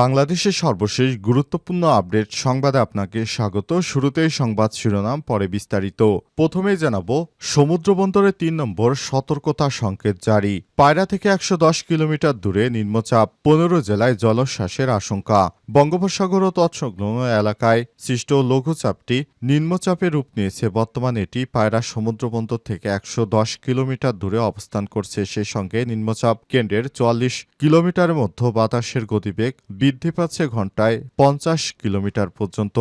বাংলাদেশের সর্বশেষ গুরুত্বপূর্ণ আপডেট সংবাদে আপনাকে স্বাগত। শুরুতেই সংবাদ শিরোনাম, পরে বিস্তারিত। প্রথমে জানাব, সমুদ্র বন্দরে তিন নম্বর সতর্কতা সংকেত জারি। পায়রা থেকে একশো দশ কিলোমিটার দূরে নিম্নচাপ, পনেরো জেলায় জলোচ্ছ্বাসের আশঙ্কা। বঙ্গোপসাগর ও তৎসংলগ্ন এলাকায় সৃষ্ট লঘুচাপটি নিম্নচাপে রূপ নিয়েছে। বর্তমানে এটি পায়রা সমুদ্র বন্দর থেকে একশো দশ কিলোমিটার দূরে অবস্থান করছে। সেই সঙ্গে নিম্নচাপ কেন্দ্রের চুয়াল্লিশ কিলোমিটারের মধ্যে বাতাসের গতিবেগ বৃদ্ধি পাচ্ছে ঘন্টায় পঞ্চাশ কিলোমিটার পর্যন্ত।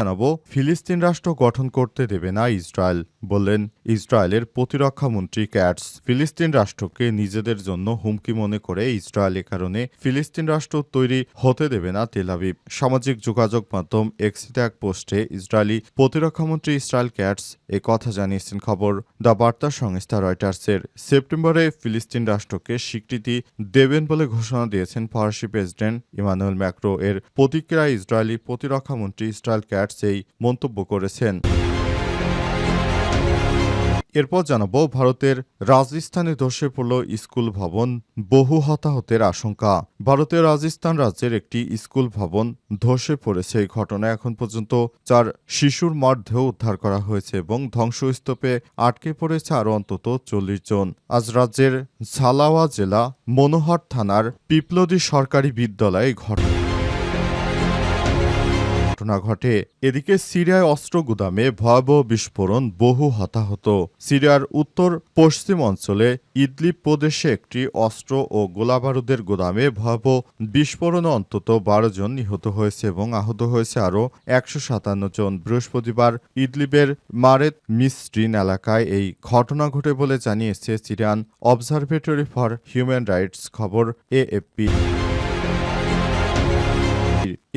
জানাব, ফিলিস্তিন রাষ্ট্র গঠন করতে দেবে না ইসরায়েল। বললেন, ইসরায়েলের প্রতিরক্ষা মন্ত্রী ক্যাটস, ফিলিস্তিন রাষ্ট্রকে নিজেদের জন্য হুমকি মনে করে ইসরায়েল কারণে ফিলিস্তিন রাষ্ট্র তৈরি হতে দেবে না তেলাবিব সামাজিক যোগাযোগ মাধ্যম এক্সিতে এক পোস্টে ইসরায়েলি প্রতিরক্ষামন্ত্রী ইসরায়েল ক্যাটস এ কথা জানিয়েছেন খবর। দ্য বার্তা সংস্থা রয়টার্সের, সেপ্টেম্বরে ফিলিস্তিন রাষ্ট্রকে স্বীকৃতি দেবেন বলে ঘোষণা দিয়েছেন ফরাসি প্রেসিডেন্ট ইমানুয়েল ম্যাক্রো। এর প্রতিক্রিয়ায় ইসরায়েলি প্রতিরক্ষামন্ত্রী ইসরায়েল ক্যাটস এই মন্তব্য করেছেন। এরপর জানাব, ভারতের রাজস্থানে ধসে পড়ল স্কুল ভবন, বহু হতাহতের আশঙ্কা। ভারতের রাজস্থান রাজ্যের একটি স্কুল ভবন ধসে পড়েছে। এই ঘটনায় এখন পর্যন্ত চার শিশুর মরদেহ উদ্ধার করা হয়েছে এবং ধ্বংসস্তূপে আটকে পড়েছে আরও অন্তত চল্লিশ জন। আজ রাজ্যের ঝালাওয়া জেলা, মনোহর থানার পিপলদি সরকারি বিদ্যালয়ে ঘটনা। ঘটনা ঘটে। এদিকে সিরিয়ায় অস্ত্র গুদামে ভয়াবহ বিস্ফোরণ, বহু হতাহত। সিরিয়ার উত্তর পশ্চিম অঞ্চলে ইদলিব প্রদেশে একটি অস্ত্র ও গোলাবারুদের গুদামে ভয়াবহ বিস্ফোরণে অন্তত বারো জন নিহত হয়েছে এবং আহত হয়েছে আরও একশো সাতান্ন জন। বৃহস্পতিবার ইদলিবের মারেত মিস্ট্রিন এলাকায় এই ঘটনা ঘটে বলে জানিয়েছে Syrian Observatory for Human Rights খবর এএফপি।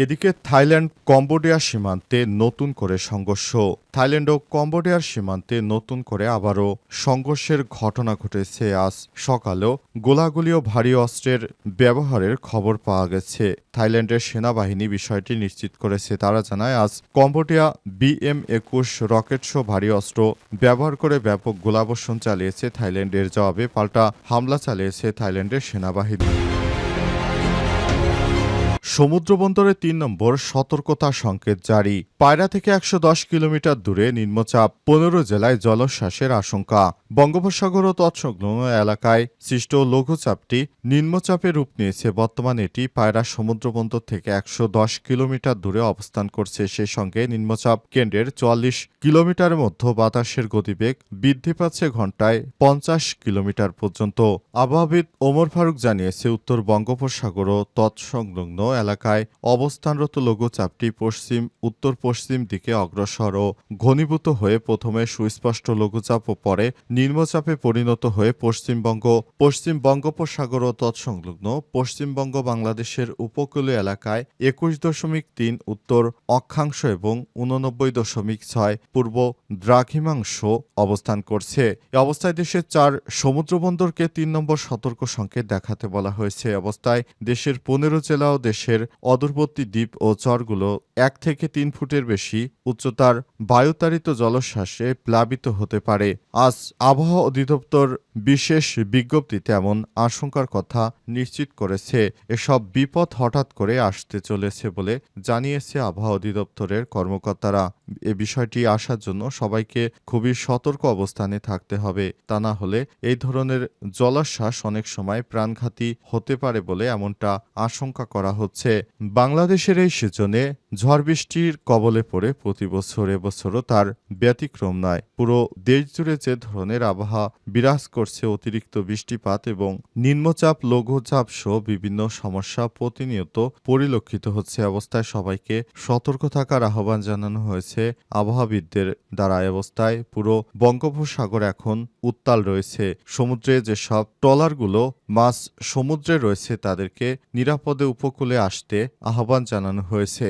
এদিকে থাইল্যান্ড কম্বোডিয়া সীমান্তে নতুন করে সংঘর্ষ। থাইল্যান্ড ও কম্বোডিয়ার সীমান্তে নতুন করে আবারও সংঘর্ষের ঘটনা ঘটেছে। আজ সকালেও গোলাগুলি ও ভারী অস্ত্রের ব্যবহারের খবর পাওয়া গেছে। থাইল্যান্ডের সেনাবাহিনী বিষয়টি নিশ্চিত করেছে। তারা জানায়, আজ কম্বোডিয়া বিএম একুশ রকেট শো ভারী অস্ত্র ব্যবহার করে ব্যাপক গোলাবর্ষণ চালিয়েছে থাইল্যান্ডের জবাবে পাল্টা হামলা চালিয়েছে থাইল্যান্ডের সেনাবাহিনী। সমুদ্র বন্দরে তিন নম্বর সতর্কতা সংকেত জারি। পায়রা থেকে একশো দশ কিলোমিটার দূরে নিম্নচাপ, পনেরো জেলায় জলোচ্ছ্বাসের আশঙ্কা। বঙ্গোপসাগর ও তৎসংলগ্ন এলাকায় সৃষ্ট লঘুচাপটি নিম্নচাপে রূপ নিয়েছে। বর্তমানে এটি পায়রা সমুদ্র বন্দর থেকে একশো দশ কিলোমিটার দূরে অবস্থান করছে। সেই সঙ্গে নিম্নচাপ কেন্দ্রের চুয়াল্লিশ কিলোমিটারের মধ্যে বাতাসের গতিবেগ বৃদ্ধি পাচ্ছে ঘন্টায় পঞ্চাশ কিলোমিটার পর্যন্ত। আবহাওয়াবিদ ওমর ফারুক জানিয়েছে, উত্তর বঙ্গোপসাগর ও তৎসংলগ্ন এলাকায় অবস্থানরত লঘুচাপটি পশ্চিম উত্তর পশ্চিম দিকে অগ্রসর ও ঘনীভূত হয়ে প্রথমে সুস্পষ্ট লঘুচাপ ও পরে নিম্নচাপে পরিণত হয়ে পশ্চিমবঙ্গ, পশ্চিম বঙ্গোপসাগর ও তৎসংলগ্ন পশ্চিমবঙ্গ বাংলাদেশের উপকূলীয় এলাকায় একুশ দশমিক তিন, উত্তর অক্ষাংশ এবং উননব্বই দশমিক ছয়, পূর্ব দ্রাঘিমাংশ অবস্থান করছে। এ অবস্থায় দেশের চার সমুদ্রবন্দরকে তিন নম্বর সতর্ক সংকেত দেখাতে বলা হয়েছে। অবস্থায় দেশের পনেরো জেলা ও দেশের অদূরবর্তী দ্বীপ ও চরগুলো এক থেকে তিন ফুটের বেশি উচ্চতার বায়ুতাড়িত জলোচ্ছ্বাসে প্লাবিত হতে পারে। আজ আবহাওয়া অধিদপ্তর বিশেষ বিজ্ঞপ্তিতে এমন আশঙ্কার কথা নিশ্চিত করেছে। এসব বিপদ হঠাৎ করে আসতে চলেছে বলে জানিয়েছে আবহাওয়া অধিদপ্তরের কর্মকর্তারা। এ বিষয়টি আসার জন্য সবাইকে খুবই সতর্ক অবস্থানে থাকতে হবে। তা না হলে এই ধরনের জলোচ্ছ্বাস অনেক সময় প্রাণঘাতী হতে পারে বলে এমনটা আশঙ্কা করা হচ্ছে। বাংলাদেশের এই সিজনে ঝড় বৃষ্টির কবলে পড়ে প্রতি বছর এবছরও তার ব্যতিক্রম নয় পুরো দেশ জুড়ে যে ধরনের আবহাওয়া বিরাজ করছে, অতিরিক্ত বৃষ্টিপাত এবং নিম্নচাপ, লঘুচাপ সহ বিভিন্ন সমস্যা প্রতিনিয়ত পরিলক্ষিত হচ্ছে অবস্থায় সবাইকে সতর্ক থাকার আহ্বান জানানো হয়েছে আবহাওয়াবিদদের দ্বারা। অবস্থায় পুরো বঙ্গোপসাগর এখন উত্তাল রয়েছে। সমুদ্রে যেসব ট্রলারগুলো মাছ সমুদ্রে রয়েছে, তাদেরকে নিরাপদে উপকূলে আসতে আহ্বান জানানো হয়েছে।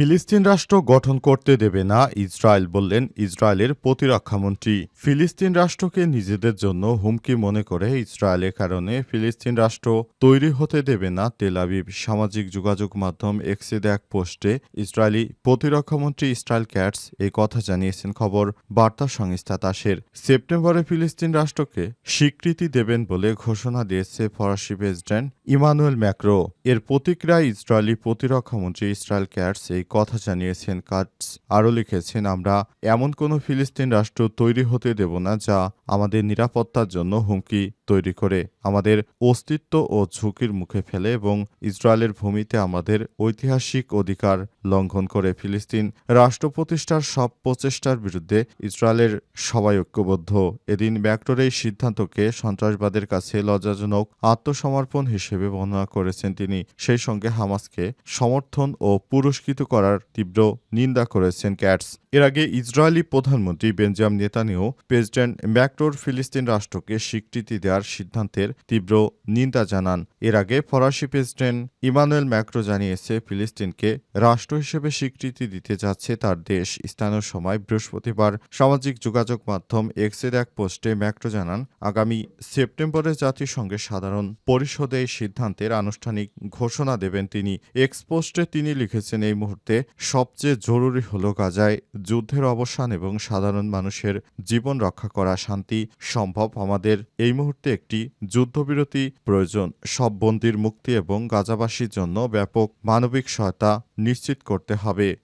ফিলিস্তিন রাষ্ট্র গঠন করতে দেবে না, ইসরায়েল বললেন ইসরায়েলের প্রতিরক্ষামন্ত্রী ফিলিস্তিন রাষ্ট্রকে নিজেদের জন্য হুমকি মনে করে ইসরায়েলের কারণে ফিলিস্তিন রাষ্ট্র তৈরি হতে দেবে না, তেল আবিব সামাজিক যোগাযোগ মাধ্যম এক্সেদ এক পোস্টে ইসরায়েলি প্রতিরক্ষামন্ত্রী ইসরায়েল ক্যাটস এই কথা জানিয়েছেন খবর বার্তা সংস্থা তাসের। সেপ্টেম্বরে ফিলিস্তিন রাষ্ট্রকে স্বীকৃতি দেবেন বলে ঘোষণা দিয়েছে ফরাসি প্রেসিডেন্ট ইমানুয়েল ম্যাক্রো। এর প্রতিক্রিয়ায় ইসরায়েলি প্রতিরক্ষামন্ত্রী ইসরায়েল ক্যাটস এই কথা জানিয়েছেন, কাটস আরও লিখেছেন, আমরা এমন কোনো ফিলিস্তিন রাষ্ট্র তৈরি হতে দেব না যা আমাদের নিরাপত্তার জন্য হুমকি তৈরি করে আমাদের অস্তিত্ব ও ঝুঁকির মুখে ফেলে এবং ইসরায়েলের ভূমিতে আমাদের ঐতিহাসিক অধিকার লঙ্ঘন করে ফিলিস্তিন রাষ্ট্র প্রতিষ্ঠার সব প্রচেষ্টার বিরুদ্ধে ইসরায়েলের সবাই ঐক্যবদ্ধ। এদিন ম্যাক্রোর এই সিদ্ধান্তকে সন্ত্রাসবাদের কাছে লজ্জাজনক আত্মসমর্পণ হিসেবে বর্ণনা করেছেন তিনি। সেই সঙ্গে হামাসকে সমর্থন ও পুরস্কৃত করার তীব্র নিন্দা করেছেন ক্যাটস। এর আগে ইসরায়েলি প্রধানমন্ত্রী বেঞ্জাম নেতানিও প্রেসিডেন্ট ম্যাক্রোর ফিলিস্তিন রাষ্ট্রকে স্বীকৃতি দেওয়ার সিদ্ধান্তের তীব্র নিন্দা জানান। এর আগে ফরাসি প্রেসিডেন্ট ইমানুয়েল ম্যাক্রো জানিয়েছে, ফিলিস্তিনকে রাষ্ট্র হিসেবে স্বীকৃতি দিতে যাচ্ছে তার দেশ। স্থানীয় সময় বৃহস্পতিবার সামাজিক যোগাযোগ মাধ্যম এক্সের এক পোস্টে ম্যাক্রো জানান, আগামী সেপ্টেম্বরে জাতিসংঘের সাধারণ পরিষদে এই সিদ্ধান্তের আনুষ্ঠানিক ঘোষণা দেবেন তিনি। এক্স পোস্টে তিনি লিখেছেন, এই মুহূর্তে সবচেয়ে জরুরি হল গাজায় যুদ্ধের অবসান এবং সাধারণ মানুষের জীবন রক্ষা করা। শান্তি সম্ভব আমাদের। এই মুহূর্তে একটি যুদ্ধবিরতি প্রয়োজন। সব বন্দির মুক্তি এবং গাজাবাসীর জন্য ব্যাপক মানবিক সহায়তা নিশ্চিত করতে হবে।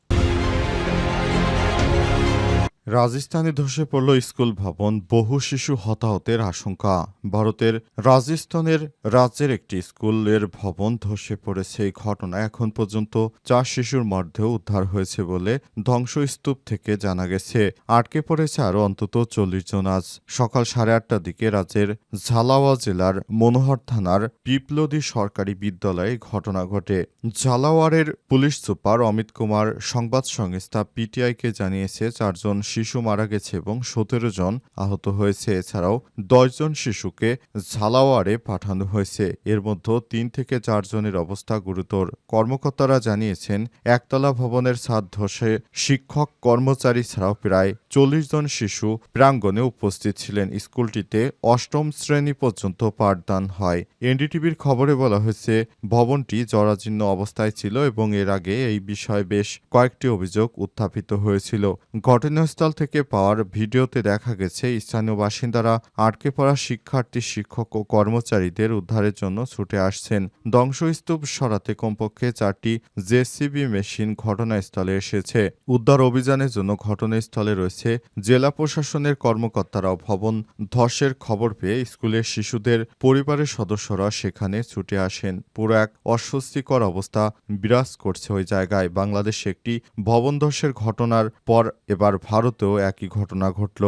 রাজস্থানে ধসে পড়ল স্কুল ভবন, বহু শিশু হতাহতের আশঙ্কা। ভারতের রাজস্থানের রাজ্যের একটি স্কুলের ভবন ধসে পড়েছে এই ঘটনায়। এখন পর্যন্ত চার শিশুর মধ্যেও উদ্ধার হয়েছে বলে ধ্বংসস্তূপ থেকে জানা গেছে। আটকে পড়েছে আরও অন্তত চল্লিশ জন। আজ সকাল সাড়ে আটটার দিকে রাজ্যের ঝালাওয়া জেলার মনোহর থানার পিপলদি সরকারি বিদ্যালয়ে ঘটনা ঘটে। ঝালাওয়ারের পুলিশ সুপার অমিত কুমার সংবাদ সংস্থা পিটিআইকে জানিয়েছে, চারজন শিশু মারা গেছে এবং সতেরো জন আহত হয়েছে। এছাড়াও দশজন শিশুকে ঝালাওয়ারে পাঠানো হয়েছে। এর মধ্যে তিন থেকে চারজনের অবস্থা গুরুতর। কর্মকর্তারা জানিয়েছেন, একতলা ভবনের ছাদ ধসে শিক্ষক কর্মচারী ছাড়াও প্রায় চল্লিশ জন শিশু প্রাঙ্গণে উপস্থিত ছিলেন। স্কুলটিতে অষ্টম শ্রেণি পর্যন্ত পাঠদান হয়। এনডিটিভির খবরে বলা হয়েছে, ভবনটি জরাজীর্ণ অবস্থায় ছিল এবং এর আগে এই বিষয়ে বেশ কয়েকটি অভিযোগ উত্থাপিত হয়েছিল। ঘটনাস্থল থেকে পাওয়ার ভিডিওতে দেখা গেছে, স্থানীয় বাসিন্দারা আটকে পড়া শিক্ষার্থী, শিক্ষক ও কর্মচারীদের উদ্ধারের জন্য ছুটে আসছেন। ধ্বংসস্তূপ সরাতে কমপক্ষে চারটি জেসিবি মেশিন ঘটনাস্থলে এসেছে। উদ্ধার অভিযানের জন্য ঘটনাস্থলে রয়েছে জেলা প্রশাসনের কর্মকর্তারাও ভবন ধসের খবর পেয়ে স্কুলের শিশুদের পরিবারের সদস্যরা সেখানে ছুটে আসেন। পুরো এক অস্বস্তিকর অবস্থা বিরাজ করছে ওই জায়গায়। বাংলাদেশে একটি ভবন ধসের ঘটনার পর এবার ভারতেও একই ঘটনা ঘটল।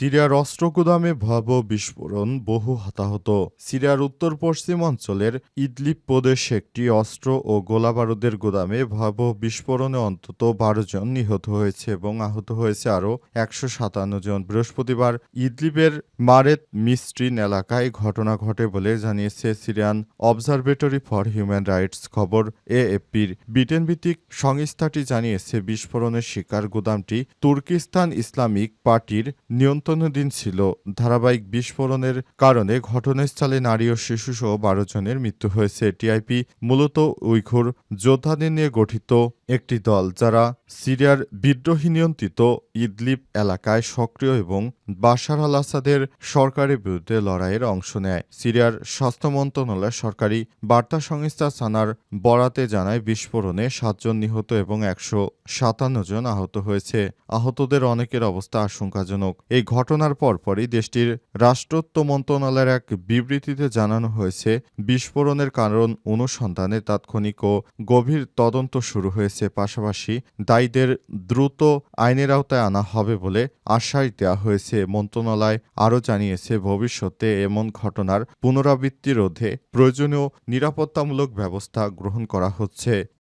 সিরিয়ার অস্ত্র গুদামে ভয়াবহ বিস্ফোরণ, বহু হতাহত। সিরিয়ার উত্তর পশ্চিম অঞ্চলের ইদলিপ প্রদেশে একটি অস্ত্র ও গোলাবারুদের গুদামে ভয়াবহ বিস্ফোরণে অন্তত বারো জন নিহত হয়েছে এবং আহত হয়েছে আরও একশো সাতান্ন জন। বৃহস্পতিবার ইদলিবের মারেত মিস্ট্রিন এলাকায় ঘটনা ঘটে বলে জানিয়েছে Syrian Observatory for Human Rights খবর। এএফপির ব্রিটেন ভিত্তিক সংস্থাটি জানিয়েছে, বিস্ফোরণের শিকার গুদামটি তুর্কিস্তান ইসলামিক পার্টির নিয়ন্ত্রণাধীন ছিল। ধারাবাহিক বিস্ফোরণের কারণে ঘটনাস্থলে নারী ও শিশুসহ বারো জনের মৃত্যু হয়েছে। টিআইপি মূলত উইঘুর যোদ্ধাদের নিয়ে গঠিত। একটি দল যারা সিরিয়ার বিদ্রোহী নিয়ন্ত্রিত ইদলিপ এলাকায় সক্রিয় এবং বাশার আল আসাদের সরকারের বিরুদ্ধে লড়াইয়ের অংশ নেয়। সিরিয়ার স্বাস্থ্য মন্ত্রণালয় সরকারি বার্তা সংস্থা সানার বরাতে জানায়, বিস্ফোরণে সাতজন নিহত এবং একশো সাতান্ন জন আহত হয়েছে। আহতদের অনেকের অবস্থা আশঙ্কাজনক। এই ঘটনার পরপরই দেশটির রাষ্ট্রত্ব মন্ত্রণালয়ের এক বিবৃতিতে জানানো হয়েছে, বিস্ফোরণের কারণ অনুসন্ধানে তাৎক্ষণিক ও গভীর তদন্ত শুরু হয়েছে। পাশাপাশি দায়ীদের দ্রুত আইনের আওতায় আনা হবে বলে আশ্বাস দেওয়া হয়েছে। মন্ত্রণালয় আরও জানিয়েছে, ভবিষ্যতে এমন ঘটনার পুনরাবৃত্তি রোধে প্রয়োজনীয় নিরাপত্তামূলক ব্যবস্থা গ্রহণ করা হচ্ছে।